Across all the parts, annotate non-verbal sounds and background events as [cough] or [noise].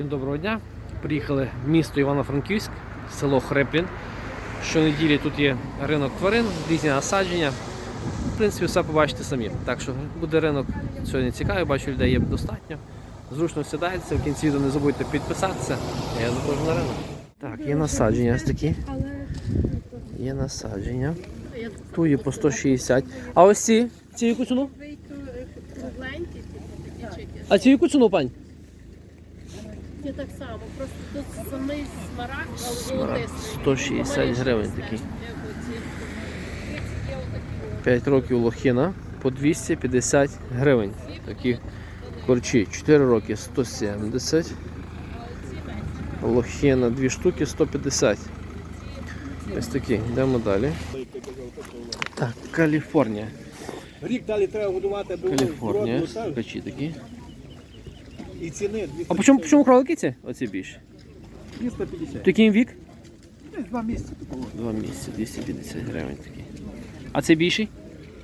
Всім доброго дня. Приїхали в місто Івано-Франківськ, село Хреплін. Щонеділі тут є ринок тварин, різні насадження. В принципі, все побачите самі. Так що буде ринок сьогодні цікавий, бачу, людей є достатньо. Зручно сідається, в кінці відео не забудьте підписатися. Я заходжу на ринок. Так, є насадження ось такі. Є насадження. Тут є по 160. А ось ці? Ці яку ціну? чеки. А ці яку ціну, пань? Є так само, просто тут самий смарагд, але Смарагд золотистий. 160 гривень такий. Отакі. 5 років лохіна по 250 гривень. Такі корчі. 4 роки 170. Лохіна 2 штуки 150. Ось такі. Йдемо далі. Так, Каліфорнія. Рік далі треба годувати, бо Каліфорнія. Качі такі. І ціни А по чому, по чому кролики ці? Оці більше? 250. Такий їм вік? Десь два місяці такого. Два місяці, 250 гривень такі. А цей більший?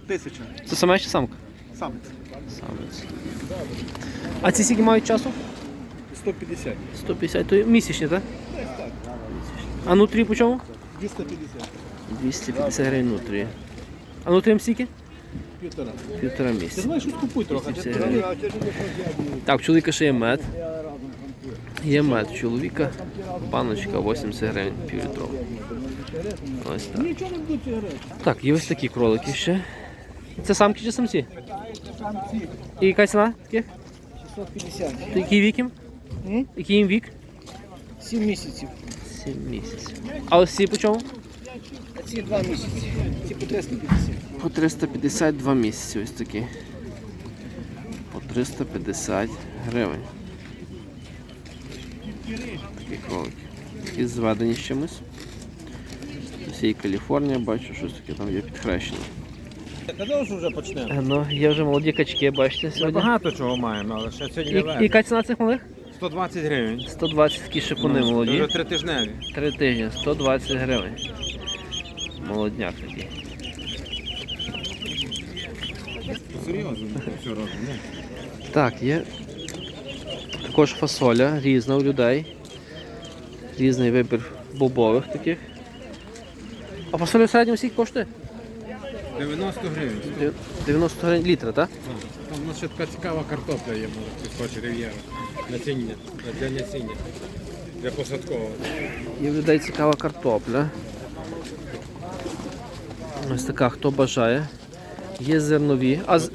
Тисяча. Це саме чи самка? Самець. Самець. А ці скільки мають часу? 150. 150, то місячні, так? Десь так. А нутрі по чому? 250. 250 гривень нутрі. А нутрі скільки? Півтора. Півтора Ти місяця. знаєш, щось купуй трохи. 250. Так, у чоловіка ще є мед. Є мед у чоловіка. Баночка 80 гривень півлітрова. Ось так. Так, є ось такі кролики ще. Це самки чи самці? Самці. І яка ціна таких? 650. То Який вік їм? М? Який їм вік? 7 місяців. 7 місяців. А ось ці по чому? Ці 2 місяці. Ці по 350. По 352 місяці ось такі. По 350 гривень. Такі кролики. І зведені з чимось. Ось є Каліфорнія, бачу, щось таке там є підхрещення. Казав, що вже почнемо. Е, Ну, є вже молоді качки, бачите, Ми сьогодні. багато чого маємо, але ще сьогодні І, легко. яка ціна цих малих? 120 гривень. 120 такі шипуни Ну, молоді. Вже тритижневі. Три тижні, 120 гривень. Молодняк такий. Серйозно, все робимо. Так, є також фасоля різна у людей. Різний вибір бобових таких. А фасоля в середньому скільки коштує? 90 гривень. 90 гривень літра, так? Там у нас ще така цікава картопля є, може, хтось хоче рив'єру. Насіння, для насіння. Для посадкового. Є в людей цікава картопля. Ось така, хто бажає. Є зернові. А з-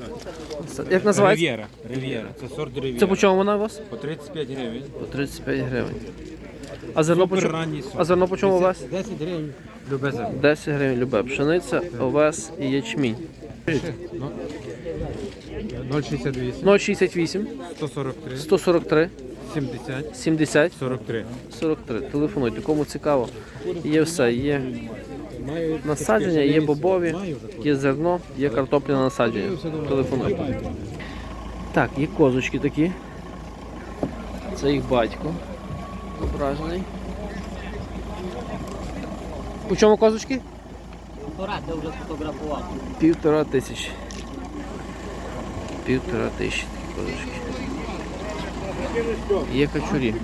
як називається? Рив'єра. Рив'єра. Це сорт рив'єра. Це по чому вона у вас? По 35 гривень. По 35 гривень. А зерно по чому? ранній сорт. А зерно по чому у вас? 10 гривень. Любе зерно. 10 гривень любе. Пшениця, овес і ячмінь. 068, 068 143, 143 70, 70 43. 43. Телефонуйте, кому цікаво. Є все. Є насадження, є бобові, є зерно, є картопля на насадження. Телефонуйте. Так, є козочки такі. Це їх батько. Зображений. У чому козочки? Пора, де вже фотографував. Півтора тисячі. Півтора тисячі такі козочки. Є качурі.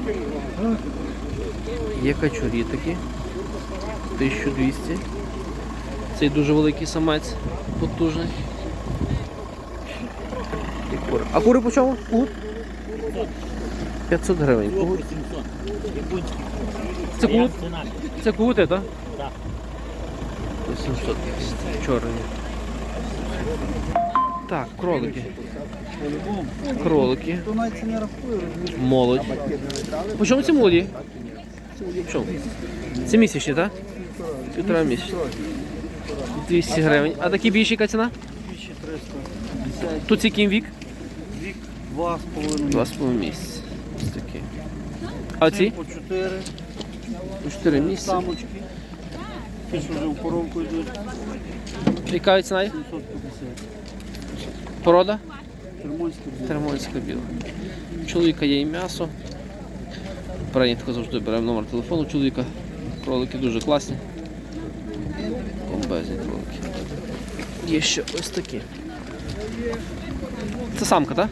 Є качурі такі. 1200. Цей дуже великий самець, потужний. І кури. А кури по чому? Кут? 500 гривень. Кут. 700. Японський. Це кут? Це кути, так? Так. 800 чорні. Так, кролики. Кролики. Молодь. По чому ці молоді? Це місячні, так? Півтора місяця. 200 гривень. А такі більші яка ціна? 1300. Тут який вік? Два з половиною місяці. Ось такі. А ці? По 4. По 4 місяці. Самочки. Ті, що вже в коровку йдуть. Яка ціна? 750. Порода? Термонські були. Термонська біла. У чоловіка є і м'ясо. Прийнятко завжди беремо номер телефону чоловіка. Кролики дуже класні. Бомбезні кролики. Є ще ось такі. Це самка, так?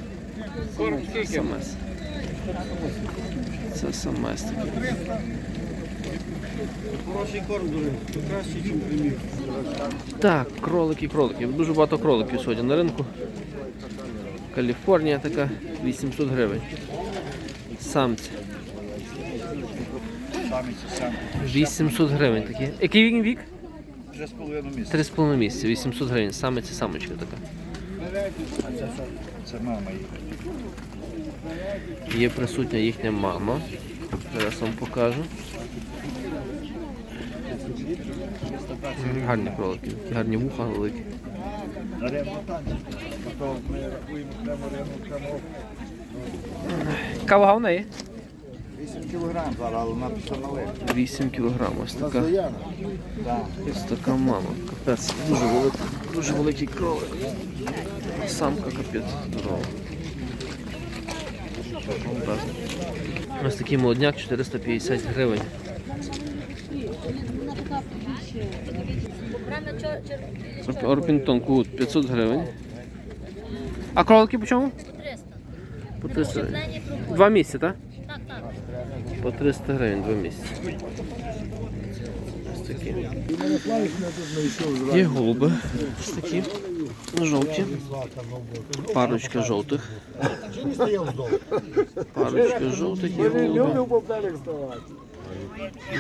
Самець. Це самець такий. Хороший корм, дуже. Краще, ніж примір. Так, кролики, кролики. Дуже багато кроликів сьогодні на ринку. Каліфорнія така 800 гривень. Самці. 800 гривень такі. Який він вік? Вже з половиною місяця. 3,5 місяці, 800 гривень. Самець і самочка така. Це мама їх. Є присутня їхня мама. Зараз вам покажу. Гарні кролики, гарні вуха великі. Вага в неї? 8 кілограм зараз, але вона пішла на 8 кг. Ось така. Так. Ось така мама. Капець. Дуже великий, дуже великий кролик. Самка капець здорова. Ось такий молодняк 450 гривень. Орпінтон кут 500 гривень. А кролики по чому? По 300 гривень. Два місяці, так. По 300 гривень два місяці. Ось такі. Є голуби. Ось такі. Жовті. Парочка жовтих. Парочка жовтих є голуби.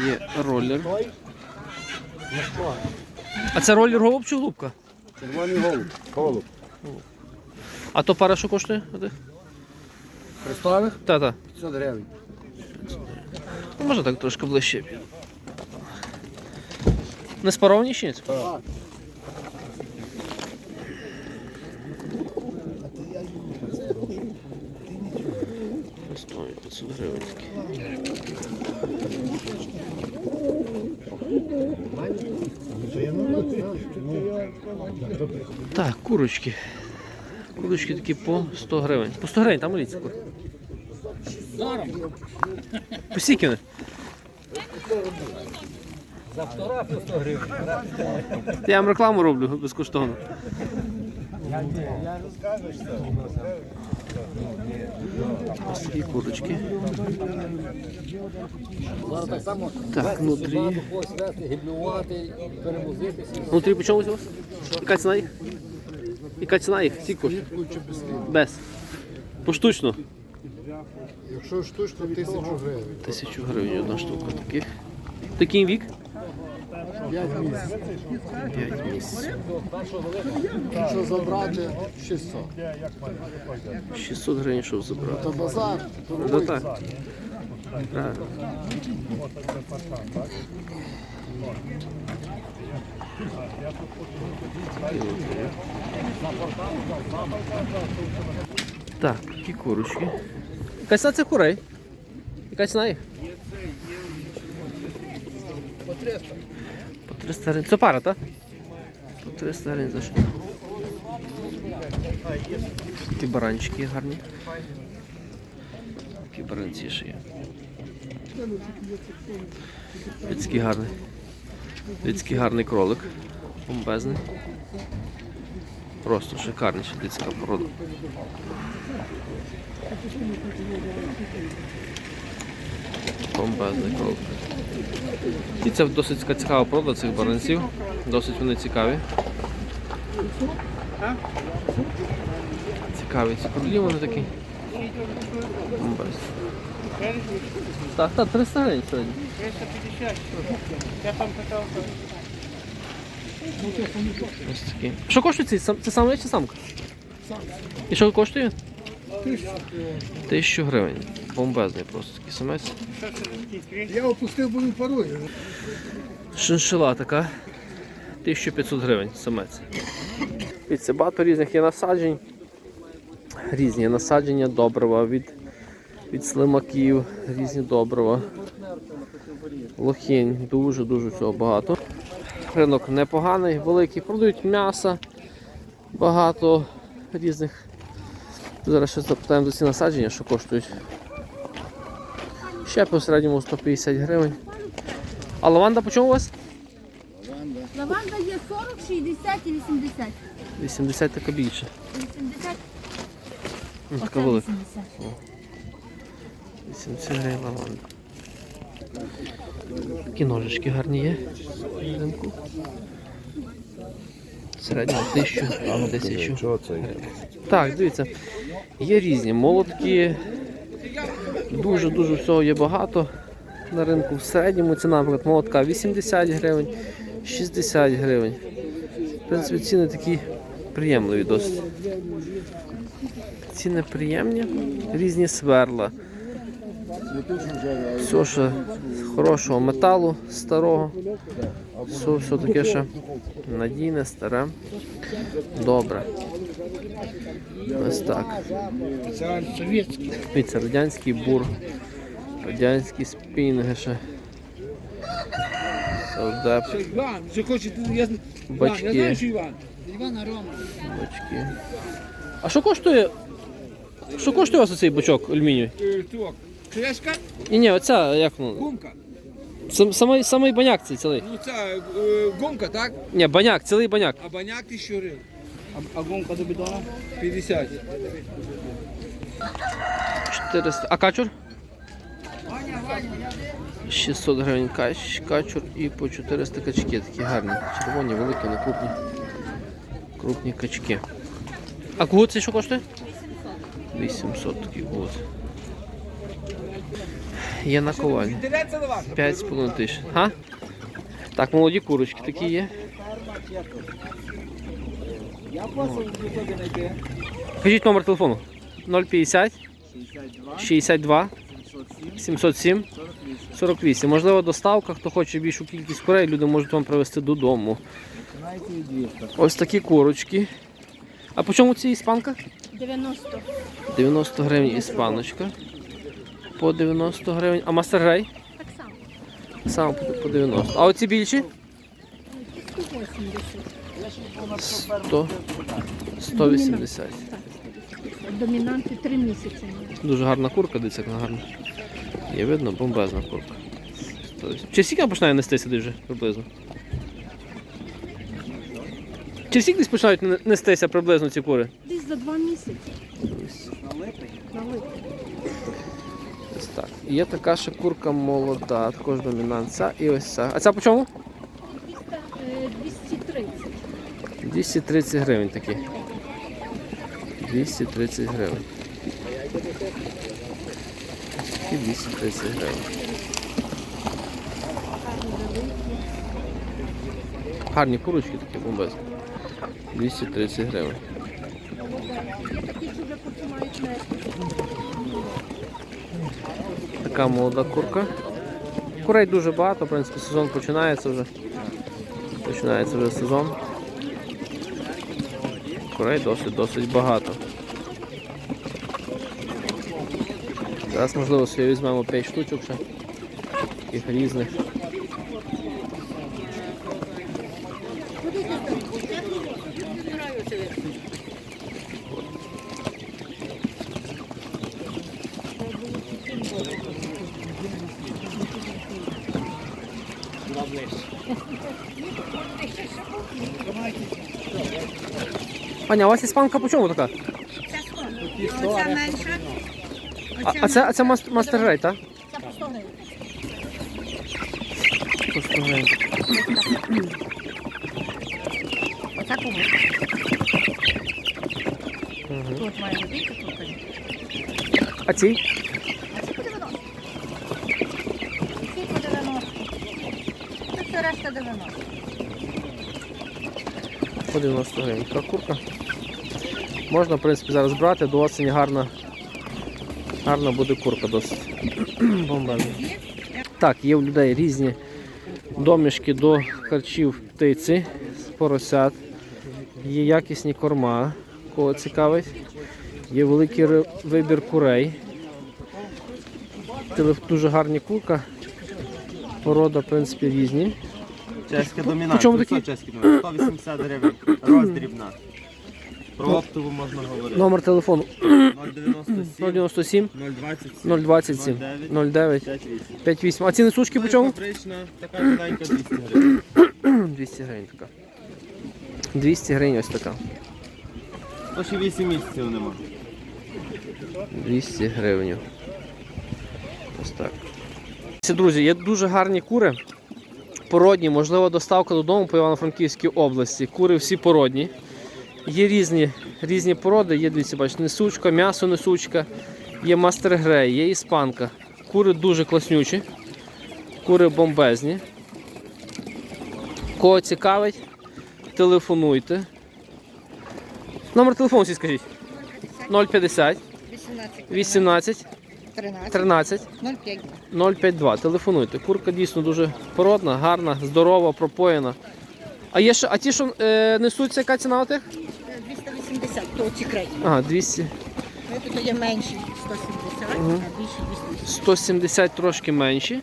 Є ролер. А це ролер голуб чи голубка? Червоний голуб. Голуб. А то пара що коштує? Христових? Та-та. 500 гривень. Ну, може так трошки ближче. Не спаровані? Так. Стоїть 500 гривень такі. Так, курочки. Курочки такі по 100 гривень. По 100 гривень, там моліться кур. По? За втора по 100 гривень. Я вам рекламу роблю безкоштовно. Ось такі курочки. Так само Так, внутрі. гіблювати, перемузитися. Внутрі по чому у вас? Яка ціна їх? Яка ціна їх? Скільки коштує? Без. Поштучно. Якщо штучно, тисячу гривень. Тисячу гривень одна штука таких. Такий вік? 5 місяців. 5 місяців. Якщо забрати 600. 600 гривень, щоб забрати. То базар, Да так. Так, такі курочки. Яка ціна цих курей? Яка ціна їх? по 300. По 300 гривень. Це пара, так? По 300 гривень за штуку. Такі баранчики гарні. Такі баранці ще є. Людський гарний. Людський гарний кролик. Бомбезний. Просто шикарніша людська порода. Бомбезний кролик. І це досить цікава порода цих баранців. Досить вони цікаві. Цікаві ці кролі вони такі. Бомбезні. Так, так, 300 гривень сьогодні. 350. Ось такі. Що коштує цей? Це самець чи самка? І що коштує? Тисячу гривень. Бомбезний просто такий самець. Я опустив, бо він парує. Шиншила така. 1500 гривень самець. Дивіться, багато різних є насаджень. Різні насадження, добрива від, від слимаків, різні добрива. Лохінь, дуже-дуже всього багато. Ринок непоганий, великий, продають м'ясо, багато різних. Зараз ще запитаємо до ці насадження, що коштують. Ще по середньому 150 гривень. А лаванда по чому у вас? Лаванда є 40, 60 і 80. 80 така більше. 80, Ну, Така оце велика. 80. 80 гривень лаванда. Такі ножички гарні є. ринку. Середньо тисячу, тисячу. Чого це? Так, дивіться, є різні молотки. Дуже-дуже всього є багато на ринку. В середньому ціна, наприклад, молотка 80 гривень, 60 гривень. В принципі, ціни такі приємливі досить. Ціни приємні, різні сверла. Все ще з хорошого металу старого. Все, все таке ще надійне, старе. Добре. Ось так. Дивіться, радянський бур, радянські спінги ще. Що я бачки, що бачки. А що коштує? Що коштує у вас цей бочок алюмінію? Кришка, Ні, ні, оця як воно? гумка. Сам, самий, самий баняк цей цілий. Ну це е, гумка, так? Ні, баняк, цілий баняк. А баняк тисячу гривень. А, а гумка до бідона? 50. 400. А качур? 600 гривень кач, качур і по 400 качки такі гарні. Червоні, великі, не крупні. Крупні качки. А кугут це що коштує? 800 такий кугут. Є на вас. 5,5 тисяч. А? Так, молоді курочки такі є. Кажіть номер телефону. 050 62 707 48. Можливо, доставка, хто хоче більшу кількість курей, люди можуть вам привезти додому. Ось такі курочки. А по чому ці іспанка? 90. 90 гривень іспаночка. По 90 гривень. А мастер грей? Так само. Саме по по 90. А оці більші? 100. 180. Домінанти 3 місяці. Дуже гарна курка, дивіться, як вона гарна. Є видно, бомбезна курка. 180. Чи вона починає нестися вже приблизно? Чи всі десь починають нестися приблизно ці кури? Десь за 2 місяці. На липень. Так. Є така ще молода, також домінант. Ця і ось ця. А ця по чому? Е, 230. 230 гривень такі. 230 гривень. І 230 гривень. Гарні курочки такі бомбезні. 230 гривень. Така молода курка. Курей дуже багато, в принципі, сезон починається вже. Починається вже сезон. Курей досить досить багато. Зараз, можливо, собі візьмемо 5 штучок ще. Таких різних. Паня, а у вас іспанка по чому така? Оця менша. А, це, а це мас- мастер рей, так? Ця по 100 гривень. По 100 гривень. Оця кому? Мгм. Тут має бути, тут. А ці? А ці по 90. Ці по 90. Тут все решта 90. По 90 гривень. Така курка. Можна, в принципі, зараз брати, до осені гарна, гарна буде курка досить. [clears throat] Бомбезна. Так, є в людей різні домішки до харчів птиці, поросят. Є якісні корма, кого цікавить. Є великий вибір курей. Дуже гарні курка. Порода, в принципі, різні. Чеська домінант. чому такі? Чеський номер. 180 гривень. [clears throat] Роздрібна. Про оптову можна говорити. Номер телефону 097 097 027 027 09 58. 58. А ціни сушки по чому? Фабрична, така маленька 200 гривень. [clears throat] 200 гривень така. 200 гривень ось така. То ще 8 місяців нема. 200 гривень. Ось так. Друзі, є дуже гарні кури. Породні, можливо, доставка додому по Івано-Франківській області. Кури всі породні. Є різні, різні породи, є дивіться, бачите, несучка, м'ясо несучка, є мастер грей, є іспанка. Кури дуже класнючі, кури бомбезні. Кого цікавить, телефонуйте. Номер телефону всі скажіть. 050 18, 18 13, 13 05. 052. Телефонуйте. Курка дійсно дуже породна, гарна, здорова, пропоєна. А є ще, а ті, що е, несуться, яка ціна у тих? 280, то ці краї. Ага, 200. Ми тут є менші 170, а більші 280. 170 трошки менші.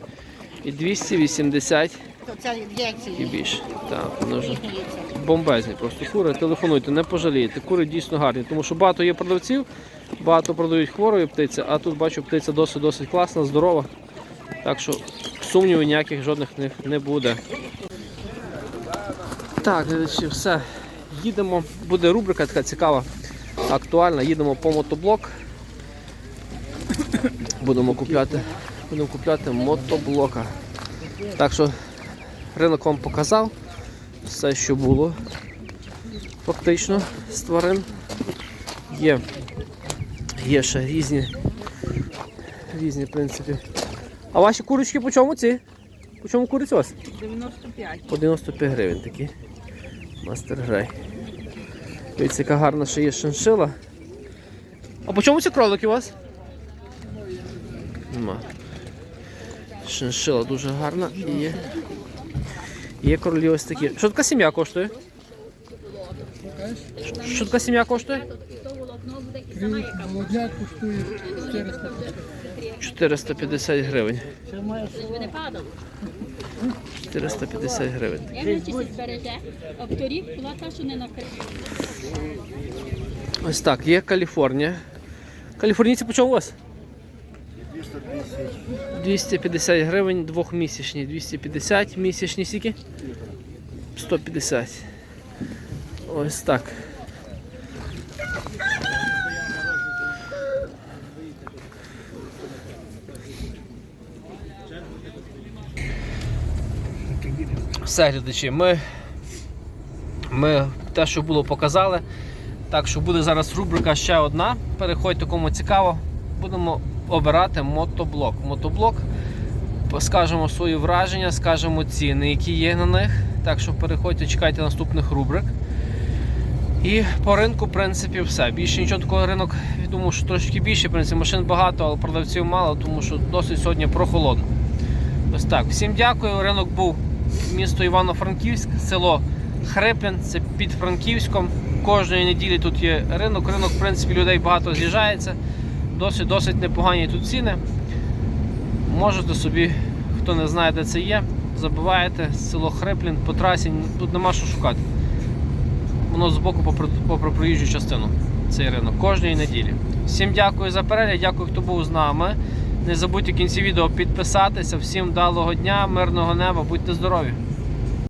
І 280 То це яйця і є. більше. Так, вони вже Їхні яйця. Бомбезні просто кури. Телефонуйте, не пожалієте. Кури дійсно гарні, тому що багато є продавців, багато продають хворої птиці, а тут бачу, птиця досить досить класна, здорова. Так що сумнівів ніяких жодних них не буде. Так, глядачі, все. Їдемо. Буде рубрика така цікава, актуальна. Їдемо по мотоблок. Будемо купляти, будемо купляти мотоблока. Так що ринок вам показав все, що було. Фактично з тварин. Є, є ще різні, різні, в принципі. А ваші курочки по чому ці? По чому куриці у вас? 95. По 95 гривень такі. Мастер Грей. Дивіться, яка гарна ще є шиншила. А по чому ці кролики у вас? Нема. Шиншила дуже гарна і є. Є кролі ось такі. Що така сім'я коштує? Що така сім'я коштує? Молодняк коштує 400. 450 гривень. 450 гривень. Ось так, є Каліфорнія. Каліфорнійці по чому у вас? 250 гривень двохмісячні. 250 місячні сіки? 150. Ось так. Все, глядачі, ми, ми те, що було, показали. Так що буде зараз рубрика ще одна. Переходьте, кому цікаво. Будемо обирати мотоблок. Мотоблок, скажемо свої враження, скажемо ціни, які є на них. Так що переходьте, чекайте наступних рубрик. І по ринку, в принципі, все. Більше нічого такого ринок, я думаю, що трошки більше. В принципі, машин багато, але продавців мало, тому що досить сьогодні прохолодно. Ось так. Всім дякую. Ринок був місто Івано-Франківськ, село Хрипин, це під Франківськом. Кожної неділі тут є ринок. Ринок, в принципі, людей багато з'їжджається. Досить досить непогані тут ціни. Можете собі, хто не знає, де це є, забиваєте село Хриплін по трасі, тут нема що шукати. Воно збоку попри, попри проїжджу частину. Цей ринок кожної неділі. Всім дякую за перегляд, дякую, хто був з нами. Не забудьте в кінці відео підписатися. Всім вдалого дня, мирного неба, будьте здорові!